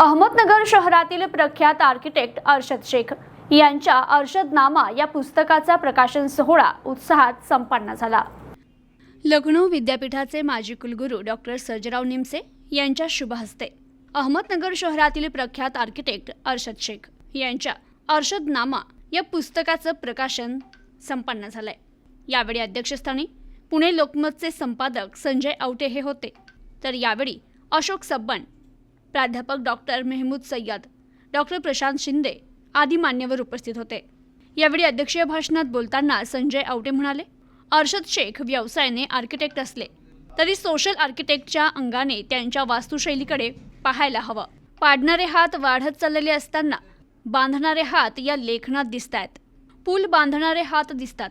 अहमदनगर शहरातील प्रख्यात आर्किटेक्ट अर्शद शेख. यांच्या अर्शदनामा या पुस्तकाचा प्रकाशन सोहळा उत्साहात संपन्न झाला. लखनौ विद्यापीठाचे माजी कुलगुरू डॉक्टर सर्जराव निमसे यांच्या शुभ हस्ते अहमदनगर शहरातील प्रख्यात आर्किटेक्ट अर्शद शेख यांच्या अर्शदनामा या पुस्तकाचं प्रकाशन संपन्न झालंय. यावेळी अध्यक्षस्थानी पुणे लोकमतचे संपादक संजय आवटे हे होते. तर यावेळी अशोक सब्बन प्राध्यापक डॉक्टर मेहमूद सय्यद डॉक्टर प्रशांत शिंदे आदी मान्यवर उपस्थित होते. यावेळी अध्यक्षीय भाषणात बोलताना संजय आवटे म्हणाले अर्शद शेख व्यवसायाने आर्किटेक्ट असले तरी सोशल आर्किटेक्टच्या अंगाने त्यांच्या वास्तुशैलीकडे पाहायला हवं. पाडणारे हात वाढत चाललेले असताना बांधणारे हात या लेखनात दिसत आहेत पूल बांधणारे हात दिसतात.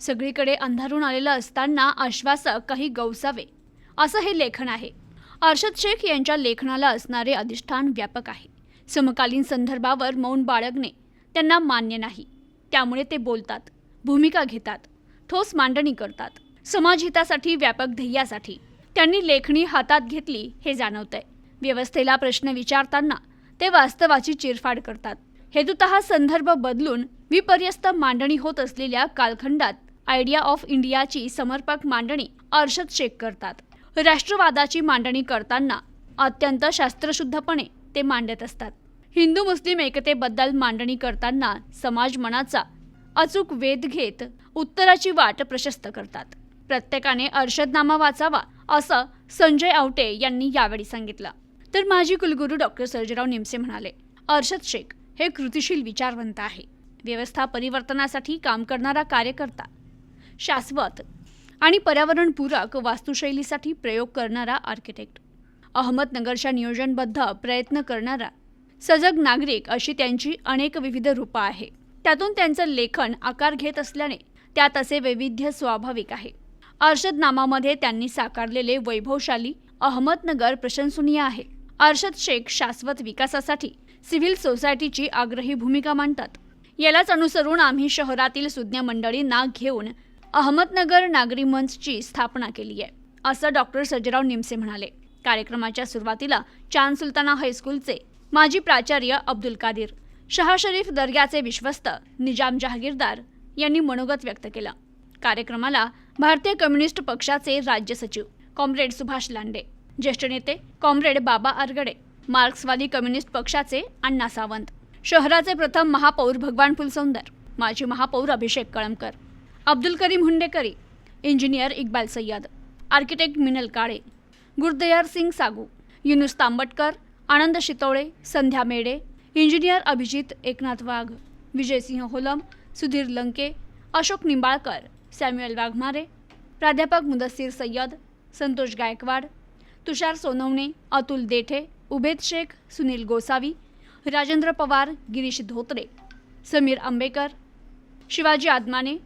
सगळीकडे अंधारून आलेलं असताना आश्वासक काही गवसावे. असं हे लेखन आहे. अर्शद शेख यांच्या लेखनाला असणारे अधिष्ठान व्यापक आहे. समकालीन संदर्भावर मौन बाळगणे त्यांना मान्य नाही. त्यामुळे ते बोलतात भूमिका घेतात ठोस मांडणी करतात. समाजहितासाठी व्यापक ध्येयासाठी. त्यांनी लेखणी हातात घेतली हे जाणवतंय. व्यवस्थेला प्रश्न विचारताना ते वास्तवाची चिरफाड करतात. हेतुत संदर्भ बदलून विपर्यस्त मांडणी होत असलेल्या कालखंडात आयडिया ऑफ इंडियाची समर्पक मांडणी अर्शद शेख करतात. राष्ट्रवादाची मांडणी करताना अत्यंत शास्त्रशुद्धपणे ते मांडत असतात. हिंदू मुस्लिम एकतेबद्दल मांडणी करताना समाज मनाचा अचूक वेध घेत उत्तराची वाट प्रशस्त करतात. प्रत्येकाने अर्षदनामा वाचावा असं संजय आवटे यांनी यावेळी सांगितलं. तर माजी कुलगुरू डॉक्टर सर्जराव निमसे म्हणाले अर्षद शेख हे कृतिशील विचारवंत आहे. व्यवस्था परिवर्तनासाठी काम करणारा कार्यकर्ता शाश्वत आणि पर्यावरणपूरक वास्तुशैलीसाठी प्रयोग करणारा आर्किटेक्ट. अहमदनगरच्या नियोजनबद्ध प्रयत्न करणारा सजग नागरिक अशी त्यांची अनेक विविध रूपं आहे. त्यातून त्यांचं लेखन आकार घेत असल्याने त्यात असे वैविध्य स्वाभाविक आहे. अर्षद नामामध्ये त्यांनी साकारलेले वैभवशाली अहमदनगर प्रशंसनीय आहे. अर्षद शेख शाश्वत विकासासाठी सिव्हिल सोसायटीची आग्रही भूमिका मांडतात. यालाच अनुसरून आम्ही शहरातील सुज्ञ मंडळींना घेऊन अहमदनगर नागरी मंचची स्थापना केली आहे असं डॉक्टर सजराव निमसे म्हणाले. कार्यक्रमाच्या सुरुवातीला चांद सुलताना हायस्कूलचे माजी प्राचार्य अब्दुल कादीर शहा शरीफ दर्ग्याचे विश्वस्त निजाम जहागीरदार यांनी मनोगत व्यक्त केलं. कार्यक्रमाला भारतीय कम्युनिस्ट पक्षाचे राज्य सचिव कॉम्रेड सुभाष लांडे ज्येष्ठ नेते कॉम्रेड बाबा आरगडे मार्क्सवादी कम्युनिस्ट पक्षाचे अण्णा सावंत शहराचे प्रथम महापौर भगवान फुलसौंदर माजी महापौर Abhishek Kalamkar Abdul Karim Hundekari engineer Iqbal Sayyad architect Minal Kale Gurdayar Singh Sagu Yunus Tambatkar Anand Shitole Sandhya Mede engineer Abhijit Eknath Wagh Vijaysinh Holam Sudhir Lanke Ashok Nimbalkar Samuel Waghmare प्राध्यापक Mudassir Syed Santosh Gaikwad Tushar Sonawane Atul Dethe Ubed Shaikh Sunil Gosavi Rajendra Pawar Girish Dhotre Sameer Ambekar Shivaji Adamane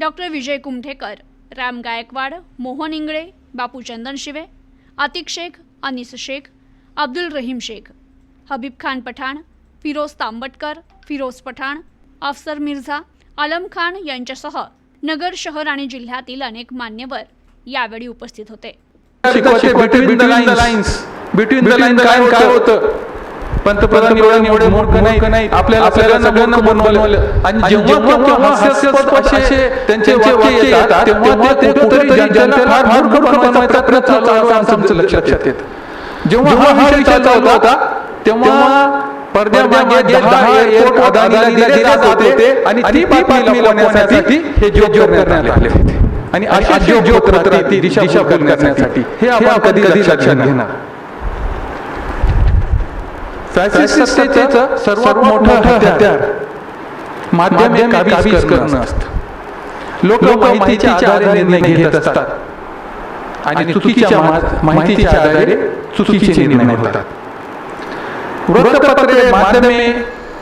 doctor Vijay Kumthekar Ram Gaikwad Mohan Ingale Bapu Chandan Shive Atik Shaikh Anis Shaikh Abdul Rahim Shaikh Habib Khan Pathan Firoz तांबटकर Firoz Pathan अफसर मिर्झा आलम खान यांच्यासह नगर शहर आणि जिल्ह्यातील अनेक मान्यवर यावेळी उपस्थित होते. Between the lines between the line काय होतं? पंतप्रधान एवढे मूर्ख नाही आपल्याला सगळ्यांना मूर्ख बनवलं. आणि जेव्हा हास्यास्पद असे त्यांचे वाक्य येतात तेव्हा ते कुठेतरी जनतेला फार मूर्ख बनवायचा प्रयत्न चालू आहे असं आमचं लक्षात येतं. जेव्हा हा विषय चालू होता तेव्हा पडद्यामागे दहा एअरपोर्ट अदानीला दिले जात होते आणि ती बातमी लपवण्यासाठी हे जो करण्यात आले होते. आणि अशी जो जो ती दिशा करण्यासाठी हे आपण कधी कधी लक्षात घेणार? फॅसिस्टतेचं सर्वात मोठं हत्यार. माध्यमे काबीज करणं असतं. लोक माहितीच्या आधारे निर्णय घेत असतात. आणि चुकीच्या माहितीच्या आधारे चुकीचे निर्णय होतात. वृत्तपत्रे माध्यमे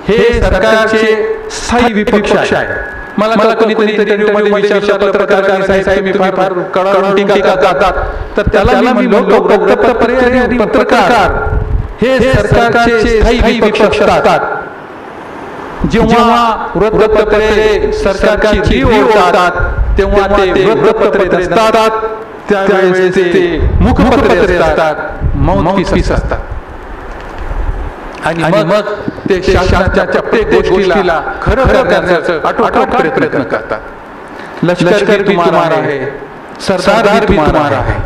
हे सरकारचे स्थायी विपक्ष आहे मला मला कोणी कोणी इंटरव्ह्यू मध्ये विचारलं पत्रकार मी फार फार टीका करतात. तर त्याला मी म्हणलो वृत्तपत्रे आणि पत्रकार. हे सरकारचे स्थायी विपक्ष असतात. जेव्हा वृत्तपत्रे सरकारची जीव ओढतात तेव्हा ते वृत्तपत्रे नसतात. त्यावेळेस ते मुखपत्रे असतात. मौतपीस असतात. आणि मग ते शासनाच्या प्रत्येक गोष्टीला खरं खरं करण्याचं आटोकाट प्रयत्न करतात. लष्कर भी तुम्हारा है सरदार भी तुम्हारा है.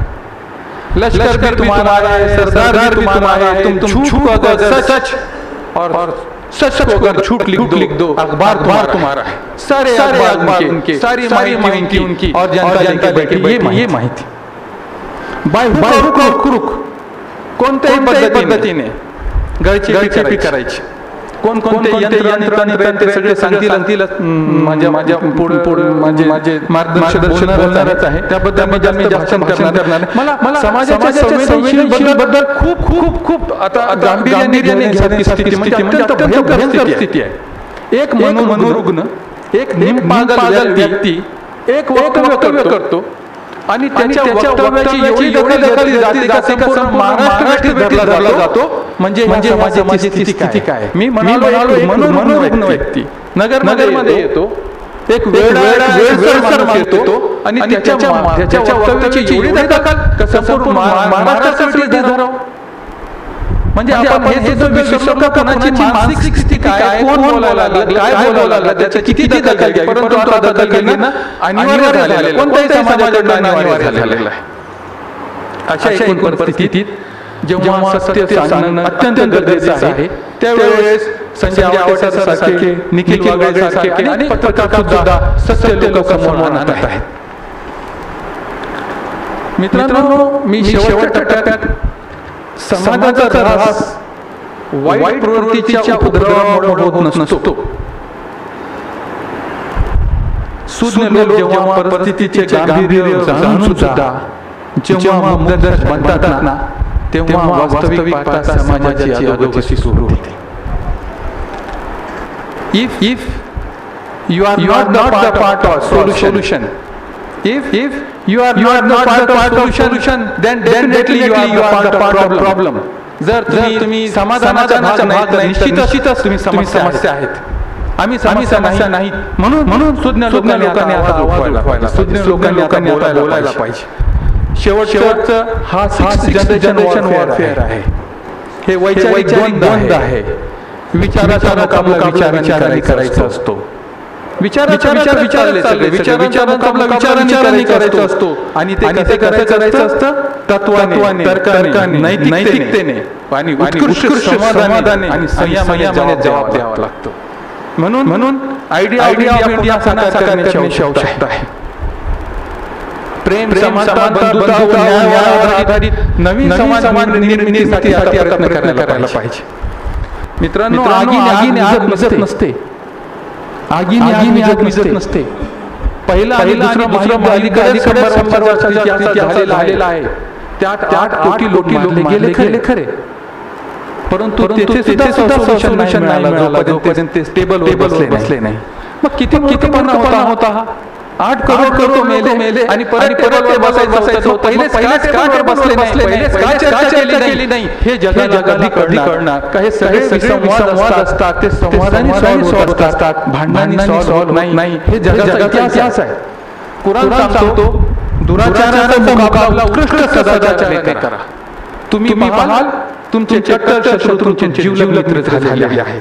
लश्कर भी तुम्हारा है सरदार भी तुम्हारा है तुम तुम झूठ को अगर सच और सच सच को अगर झूठ लिख दो लिख दो अखबार तुम्हारा तुम्हारा है। सारे सारे अखबार उनके सारी माहिती उनकी और जनता जनता बैठी बैठी ये माहिती। बाय बाय रुक रुक रुक कोणत्याही पद्धतीने घरची करायची कोण कोणते यंत्र यंत्र ते सगळे सांगतील सांगतील माझ्या माझ्या पुढे पुढे माझे माझे मार्गदर्शक बोलणारच आहे. त्याबद्दल मी जास्त करणार. मला मला समाजाच्या संवेदनशील बद्दल खूप खूप खूप आता गांभीर्याने घेण्याची स्थिती म्हणजे अत्यंत भयंकर स्थिती आहे. एक मनो मनोरुग्ण एक निमपागल व्यक्ती एक वक्तव्य करतो. आणि त्याच्या वक्तव्याची एवढी दखल घेतली जाते का संपूर्ण महाराष्ट्र धरला धरला जातो. म्हणजे म्हणजे समाजाची स्थिती काय? मी म्हणालो एक मनोरुग्ण व्यक्ती. नगर नगरमध्ये येतो. एक वेळ येतो आणि त्याच्या वक्तव्याची एवढी दखल का संपूर्ण महाराष्ट्राची धराव म्हणजे आपण हे सुद्धा विसरलो का कोणाची मानसिक स्थिती काय कोण बोलायला लागलं काय बोलायला लागलं त्याची किती दखल घ्यावी परंतु आता दखल घेणं अनिवार्य झालेलं कोणत्याही समाजाकडनं अनिवार्य झालेलं आहे. अशा एकूण परिस्थितीत जेव्हा सत्य सांगणं अत्यंत गरजेचं आहे त्यावेळेस संजय आवटे सारखे निखिल वागळे सारखे अनेक पत्रकार सुद्धा सत्य लोक समोर आणत आहेत. मित्रांनो मी शेवटच्या टप्प्यात समाजाचा ऱ्हास वाईट प्रवृत्तीच्या उपद्रवामुळे होत नसतो. सुज्ञ लोक जेव्हा परिस्थितीचे गांभीर्य जाणून सुद्धा जेव्हा मुग्धदर्श बनतात ना तेव्हा वास्तविक पाहता समाजाची अधोगती सुरू होते. If if you are you not, not the part of solution. Solution. If if you are you are not the part of solution, then definitely you are, you are the part of problem. जर तुम्ही समाधानाचा भाग नाही निश्चितच तुम्ही समस्या आहेत आम्ही समस्या नाही म्हणून म्हणून सुज्ञ लोकांनी आता आवाज सुज्ञ लोकांनी आता बोलायला पाहिजे शेवट शेवटचं हा सिक्स जनरेशन वॉरफेअर आहे हे वैचारिक द्वंद्व आहे विचाराचा मुकाबला विचारांनी करायचा असतो विचाराचा विचार विचार विचार मुकाबला विचारांनी करायचा असतो? आणि ते कसे करायचं असतं? तत्वाने. तर्काने. नैतिकतेने. आणि उत्कृष्ट समाधानाने आणि संयमाने जबाब द्यावा लागतो. म्हणून म्हणून आयडिया आयडिया ऑफ इंडिया साकार करण्याची आवश्यकता आहे. प्रेम समानता बंधुता आधारित नवीन समाज निर्मितीसाठी प्रयत्न करायला पाहिजे. मित्रांनो आगीने आगीने आग मिसत नसते. आगीने आगीने आग मिसत नसते. पहिला आणि दुसरा महायुद्ध शंभर वर्षाचा इतिहास झालेला आहे. त्यात आठ कोटी लोक मारले गेले खरे. खरे. परंतु तेथे सुद्धा सोल्युशन नाही मिळाला जोपर्यंत ते स्टेबल टेबल बसले नाही. मग किती किती पण होता होता हा? आठ करोड करोड मेले मेले आणि परत परत ते बसायचं होतं. पहिले पहिलेच का ते बसले नाही? पहिलेच का चर्चा केली नाही? हे जगा जगाला कळणार का हे सगळे विसंवाद असतात. ते संवादाने सॉल्व्ह असतात. भांडणांनी सॉल्व्ह नाही. हे जगाचा इतिहास आहे. कुराण सांगतो. दुराचाराचा मुकाबला उत्कृष्ट सदाचाराने करा. तुम्ही पाहाल तुमचे कट्टर शत्रू तुमचे जीवलग मित्र झालेले आहेत.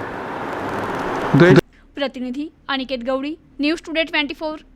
प्रतिनिधी Aniket Gawadi news today twenty four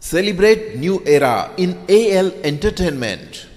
Celebrate new era in AL Entertainment.